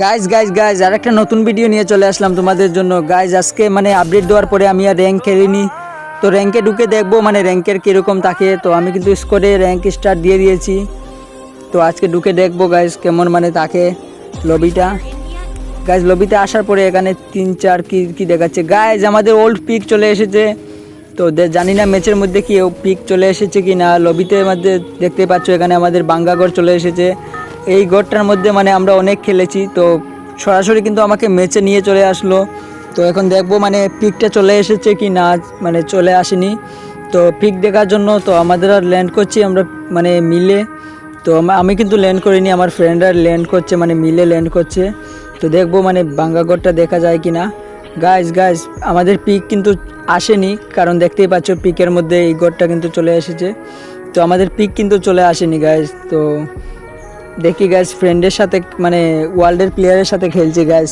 Guys guys guys আর একটা নতুন video নিয়ে চলে আসলাম তোমাদের জন্য। গাইজ আজকে মানে আপডেট দেওয়ার পরে আমি আর র্যাঙ্ক খেলিনি। তো র্যাঙ্কে ঢুকে দেখব মানে র্যাঙ্কের কীরকম থাকে তো আমি কিন্তু স্কোরে র্যাঙ্ক স্টার্ট দিয়ে দিয়েছি। তো আজকে ঢুকে দেখব গাইজ কেমন মানে তাকে লবিটা গাইজ লবিতে আসার পরে এখানে তিন, চার কি কি দেখাচ্ছে। গাইজ আমাদের ওল্ড পিক চলে এসেছে। তো জানি না ম্যাচের মধ্যে কি পিক চলে এসেছে কি না লবিতে মধ্যে দেখতে পাচ্ছ, এখানে আমাদের বাঙ্গাগড় চলে এসেছে। এই গড়টার মধ্যে মানে আমরা অনেক খেলেছি, তো সরাসরি কিন্তু আমাকে মেচে নিয়ে চলে আসলো। তো এখন দেখব মানে পিকটা চলে এসেছে কি না মানে চলে আসেনি। তো পিক দেখার জন্য তো আমাদের আর ল্যান্ড করছি আমরা মানে মিলে। তো আমি কিন্তু ল্যান্ড করিনি, আমার ফ্রেন্ডরা ল্যান্ড করছে মানে মিলে ল্যান্ড করছে। তো দেখব মানে বাঙ্গাগড়টা দেখা যায় কি না। গাইজ গাইজ আমাদের পিক কিন্তু আসেনি, কারণ দেখতেই পাচ্ছ পিকের মধ্যে এই গড়টা কিন্তু চলে এসেছে। তো আমাদের পিক কিন্তু চলে আসেনি গাইজ তো দেখি গাইজ ফ্রেন্ডের সাথে মানে ওয়ার্ল্ডের প্লেয়ারের সাথে খেলছি গাইজ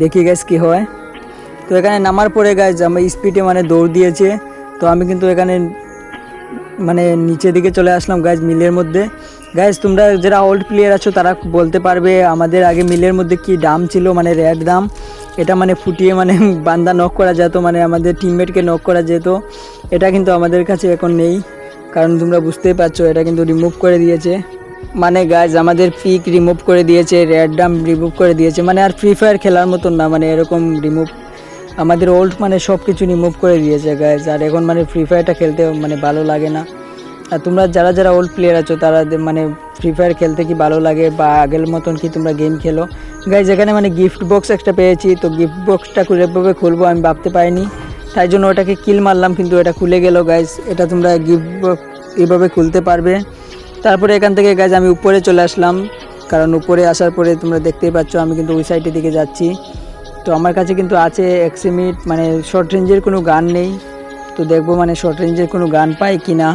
দেখি গাইজ কি হয়। তো এখানে নামার পরে গাইজ আমার স্পিডে মানে দৌড় দিয়েছে। তো আমি কিন্তু এখানে মানে নিচের দিকে চলে আসলাম গাইজ মিলের মধ্যে। গাইজ তোমরা যারা ওল্ড প্লেয়ার আছো, তারা বলতে পারবে, আমাদের আগে মিলের মধ্যে কি দাম ছিল মানে র্যাক দাম। এটা মানে ফুটিয়ে মানে বান্দা নক করা যেত মানে আমাদের টিমমেটকে নক করা যেত। এটা কিন্তু আমাদের কাছে এখন নেই। কারণ তোমরা বুঝতেই পারছ, এটা কিন্তু রিমুভ করে দিয়েছে। মানে গাইজ আমাদের পিক রিমুভ করে দিয়েছে র্যাড ডাম রিমুভ করে দিয়েছে মানে আর ফ্রি ফায়ার খেলার মতন না মানে এরকম রিমুভ আমাদের ওল্ড মানে সব কিছু রিমুভ করে দিয়েছে গাইজ আর এখন মানে ফ্রি ফায়ারটা খেলতে মানে ভালো লাগে না। আর তোমরা যারা যারা ওল্ড প্লেয়ার আছো, তারা মানে ফ্রি ফায়ার খেলতে কি ভালো লাগে, বা আগের মতন কি তোমরা গেম খেলো? গাইজ এখানে মানে গিফট বক্স একটা পেয়েছি, তো গিফট বক্সটা কীভাবে খুলবো, আমি ভাবতে পারিনি। তাই জন্য ওটাকে কিল মারলাম, কিন্তু এটা খুলে গেল গাইজ এটা তোমরা গিফট বক্স এভাবে খুলতে পারবে। তারপরে এখান থেকে গাইজ আমি উপরে চলে আসলাম। কারণ উপরে আসার পরে তোমরা দেখতেই পাচ্ছ, আমি কিন্তু ওই সাইডের দিকে যাচ্ছি। তো আমার কাছে কিন্তু আছে এক্সিমিট মানে শর্ট রেঞ্জের কোনো গান নেই। তো দেখব মানে শর্ট রেঞ্জের কোনো গান পাই কি না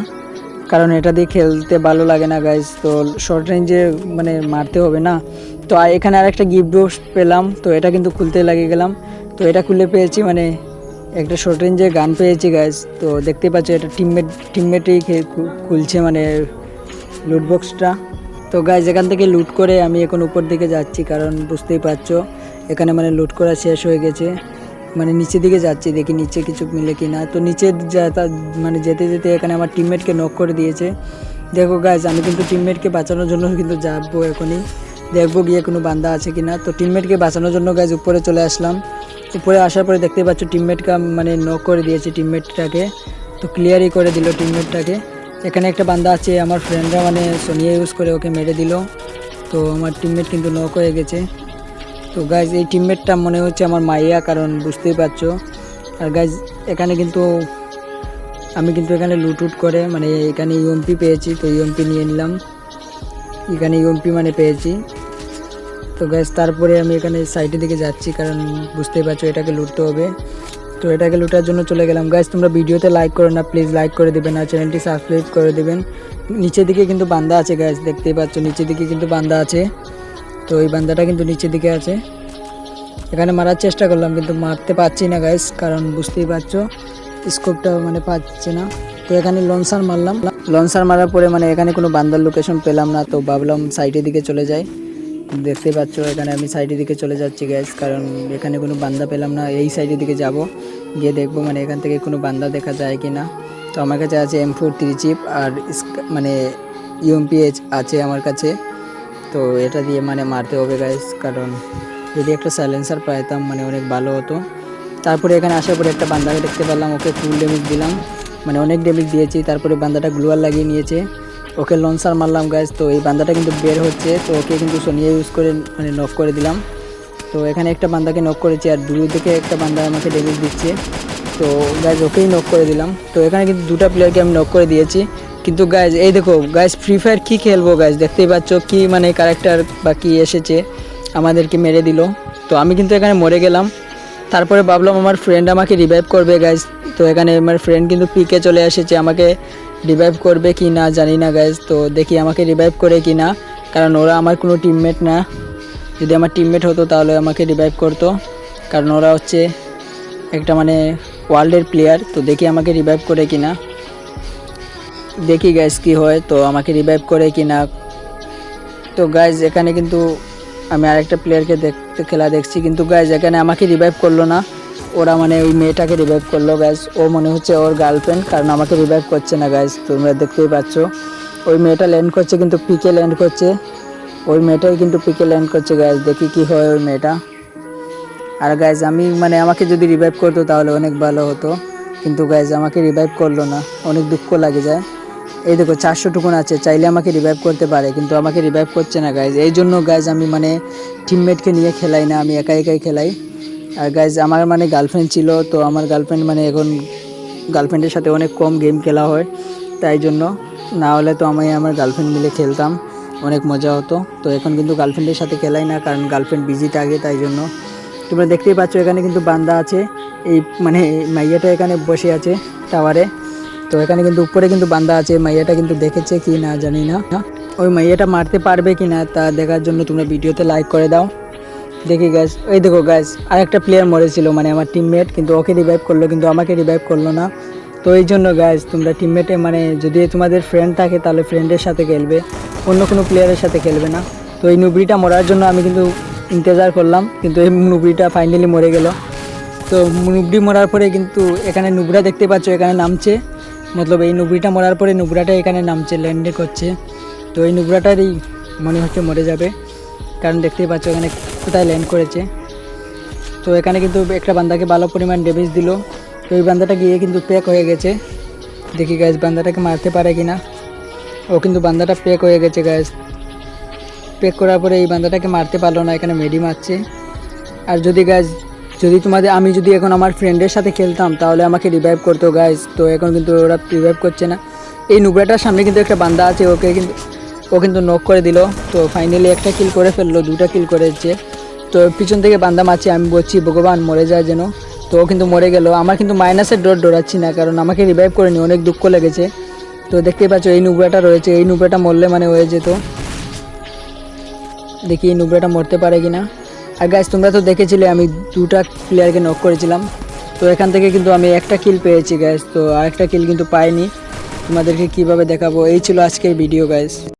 কারণ এটা দিয়ে খেলতে ভালো লাগে না গাইজ তো শর্ট রেঞ্জে মানে মারতে হবে না। তো এখানে আর একটা গিফট বক্স পেলাম, তো এটা কিন্তু খুলতে লাগে গেলাম। তো এটা খুলে পেয়েছি মানে একটা শর্ট রেঞ্জের গান পেয়েছি গাইজ তো দেখতে পাচ্ছ, এটা টিমমেট টিমমেটেই খুলছে মানে লুট বক্সটা তো গাইজ এখান থেকে লুট করে আমি এখন উপর দিকে যাচ্ছি, কারণ বুঝতেই পারছ, এখানে মানে লুট করা শেষ হয়ে গেছে। মানে নিচের দিকে যাচ্ছি, দেখি নিচে কিছু মিলে কি না তো নিচে যা- মানে যেতে যেতে এখানে আমার টিমমেটকে নক করে দিয়েছে। দেখো গাইজ আমি কিন্তু টিমমেটকে বাঁচানোর জন্য কিন্তু যাব এখনই। দেখব গিয়ে কোনো বান্দা আছে কি না তো টিমমেটকে বাঁচানোর জন্য গাইজ উপরে চলে আসলাম। উপরে আসার পরে দেখতে পাচ্ছ টিমমেটকে মানে নক করে দিয়েছে টিমমেটটাকে তো ক্লিয়ারই করে দিল টিমমেটটাকে এখানে একটা বান্দা আছে, আমার ফ্রেন্ডরা মানে সোনিয়া ইউজ করে ওকে মেরে দিল। তো আমার টিমমেট কিন্তু নক হয়ে গেছে। তো গাইজ এই টিমমেটটা মনে হচ্ছে আমার মাইয়া, কারণ বুঝতেই পারছ। আর গাইজ এখানে কিন্তু আমি কিন্তু এখানে লুটুট করে মানে এখানে ইউএমপি পেয়েছি, তো ইউএমপি নিয়ে নিলাম। এখানে ইউএমপি মানে পেয়েছি। তো গ্যাস তারপরে আমি এখানে সাইডের দিকে যাচ্ছি, কারণ বুঝতেই পারছ এটাকে লুটতে হবে। তো এটাকে লুটার জন্য চলে গেলাম। গাইজ তোমরা ভিডিওতে লাইক করো না প্লিজ লাইক করে দেবেন আর চ্যানেলটি সাবস্ক্রাইব করে দেবেন। নিচের দিকে কিন্তু বান্দা আছে গাইজ দেখতেই পাচ্ছ। নিচের দিকে কিন্তু বান্দা আছে। তো এই বান্দাটা কিন্তু নিচের দিকে আছে। এখানে মারার চেষ্টা করলাম, কিন্তু মারতে পারছি না গাইজ কারণ বুঝতেই পারছ স্কোপটা মানে পাচ্ছে না। তো এখানে লঞ্চার মারলাম। লঞ্চার মারার পরে মানে এখানে কোনো বান্দার লোকেশন পেলাম না, তো ভাবলাম সাইডের দিকে চলে যাই। দেখতে পাচ্ছ, এখানে আমি সাইডের দিকে চলে যাচ্ছি গ্যাস কারণ এখানে কোনো বান্দা পেলাম না, এই সাইডের দিকে যাব। গিয়ে দেখব মানে এখান থেকে কোনো বান্দা দেখা যায় কি না তো আমার কাছে আছে এম ফোর থ্রি চিপ আর মানে ইউএমপিএইচ আছে আমার কাছে। তো এটা দিয়ে মানে মারতে হবে গাইস কারণ যদি একটা সাইলেন্সার পাইতাম মানে অনেক ভালো হতো। তারপরে এখানে আসার পরে একটা বান্দাকে দেখতে পেলাম ওকে ফুল ড্যামেজ দিলাম। মানে অনেক ড্যামেজ দিয়েছি, তারপরে বান্দাটা গ্লুয়ার লাগিয়ে নিয়েছে। ওকে লঞ্চার মারলাম গাইস তো এই বান্দাটা কিন্তু বের হচ্ছে, তো ওকে কিন্তু সোনিয়া ইউজ করে মানে নক করে দিলাম। তো এখানে একটা বান্দাকে নক করেছি, আর দূর থেকে একটা বান্দা আমাকে ড্যামেজ দিচ্ছে। তো গাইজ ওকেই নক করে দিলাম। তো এখানে কিন্তু দুটো প্লেয়ারকে আমি নক করে দিয়েছি। কিন্তু গাইজ এই দেখো গাইজ ফ্রি ফায়ার কী খেলব গাইজ দেখতেই পাচ্ছ কি মানে ক্যারেক্টার বা কী এসেছে, আমাদেরকে মেরে দিল। তো আমি কিন্তু এখানে মরে গেলাম। তারপরে ভাবলাম আমার ফ্রেন্ড আমাকে রিভাইভ করবে গাইজ তো এখানে আমার ফ্রেন্ড কিন্তু পিকে চলে এসেছে আমাকে রিভাইভ করবে কি না জানি না গাইজ তো দেখি আমাকে রিভাইভ করে কি না কারণ ওরা আমার কোনো টিমমেট না। যদি আমার টিমমেট হতো তাহলে আমাকে রিভাইভ করতো। কারণ ওরা হচ্ছে একটা মানে ওয়ার্ল্ডের প্লেয়ার তো দেখি আমাকে রিভাইভ করে কি না দেখি গাইজ কি হয়, তো আমাকে রিভাইভ করে কি না তো গাইজ এখানে কিন্তু আমি আরেকটা প্লেয়ারকে দেখতে, খেলা দেখছি। কিন্তু গাইজ এখানে আমাকে রিভাইভ করল না। ওরা মানে ওই মেয়েটাকে রিভাইভ করল গ্যাস ও মনে হচ্ছে ওর গার্লফ্রেন্ড কারণ আমাকে রিভাইভ করছে না গাইজ তোমরা দেখতেই পাচ্ছ। ওই মেয়েটা ল্যান্ড করছে, কিন্তু পিকে ল্যান্ড করছে। ওই মেয়েটাই কিন্তু পিকে ল্যান্ড করছে গ্যাস দেখি কি হয় ওই মেয়েটা। আর গ্যাস আমি মানে আমাকে যদি রিভাইভ করতো, তাহলে অনেক ভালো হতো। কিন্তু গাইজ আমাকে রিভাইভ করল না। অনেক দুঃখ লাগে, যায়। এই দেখো, চারশো টুকুন আছে। চাইলে আমাকে রিভাইভ করতে পারে, কিন্তু আমাকে রিভাইভ করছে না গাইজ এই জন্য গাইজ আমি মানে টিমমেটকে নিয়ে খেলাই না। আমি একা একাই খেলাই। আর গাইজ আমার মানে গার্লফ্রেন্ড ছিল, তো আমার গার্লফ্রেন্ড মানে এখন গার্লফ্রেন্ডের সাথে অনেক কম গেম খেলা হয়, তাই জন্য। না হলে তো আমি আমার গার্লফ্রেন্ড মিলে খেলতাম, অনেক মজা হতো। তো এখন কিন্তু গার্লফ্রেন্ডের সাথে খেলাই না, কারণ গার্লফ্রেন্ড বিজি থাকে, তাই জন্য। তোমরা দেখতেই পাচ্ছ এখানে কিন্তু বান্দা আছে, এই মানে মাইয়াটা এখানে বসে আছে টাওয়ারে তো এখানে কিন্তু উপরে কিন্তু বান্দা আছে, মাইয়াটা কিন্তু দেখেছে কি না জানি না। ওই মাইয়াটা মারতে পারবে কি না তা দেখার জন্য তোমরা ভিডিওতে লাইক করে দাও। দেখি গ্যাস এই দেখো গ্যাস আরেকটা প্লেয়ার মরেছিল মানে আমার টিমমেট কিন্তু ওকে রিভাইভ করল, কিন্তু আমাকে রিভাইভ করল না। তো এই জন্য গ্যাস তোমরা টিমমেটে মানে যদি তোমাদের ফ্রেন্ড থাকে, তাহলে ফ্রেন্ডের সাথে খেলবে। অন্য কোনো প্লেয়ারের সাথে খেলবে না। তো এই নুবড়িটা মরার জন্য আমি কিন্তু ইন্তজার করলাম, কিন্তু এই নুবড়িটা ফাইনালি মরে গেল। তো নুবড়ি মরার পরে কিন্তু এখানে নুবড়া দেখতে পাচ্ছ, এখানে নামছে। মতলব এই নুবড়িটা মরার পরে নুবড়াটা এখানে নামছে ল্যান্ডে করছে। তো এই নুবড়াটারই মনে হচ্ছে মরে যাবে। কারণ দেখতেই পাচ্ছ, এখানে কোথায় ল্যান্ড করেছে। তো এখানে কিন্তু একটা বান্দাকে ভালো পরিমাণ ড্যামেজ দিল। তো এই বান্দাটা গিয়ে কিন্তু প্যাক হয়ে গেছে। দেখি গ্যাস বান্দাটাকে মারতে পারে কিনা। ও কিন্তু বান্দাটা প্যাক হয়ে গেছে গ্যাস প্যাক করার পরে এই বান্দাটাকে মারতে পারল না, এখানে মেডি মারছে। আর যদি গ্যাস যদি তোমাদের, আমি যদি এখন আমার ফ্রেন্ডের সাথে খেলতাম, তাহলে আমাকে রিভাইভ করতো গাইজ তো এখন কিন্তু ওরা রিভাইভ করছে না। এই নুবরাটার সামনে কিন্তু একটা বান্দা আছে, ওকে কিন্তু ও কিন্তু নক করে দিল। তো ফাইনালি একটা কিল করে ফেলল দুটা কিল করেছে। তো পিছন থেকে বান্দা মারছে, আমি বলছি, ভগবান, মরে যায় যেন। তো ও কিন্তু মরে গেল। আমার কিন্তু মাইনাসের ডর ডরাচ্ছি না, কারণ আমাকে রিভাইভ করেনি, অনেক দুঃখ লেগেছে। তো দেখতেই পাচ্ছ, এই নুবরাটা রয়েছে, এই নুবরাটা মরলে মানে হয়ে যেত। দেখি এই নুবরাটা মরতে পারে কি না আর গাইজ তোমরা তো দেখেছিলে, আমি দুটা প্লেয়ারকে নক করেছিলাম। তো এখান থেকে কিন্তু আমি একটা কিল পেয়েছি গ্যাস তো আরেকটা কিল কিন্তু পাইনি। তোমাদেরকে কীভাবে দেখাবো? এই ছিল আজকের ভিডিও গাইজ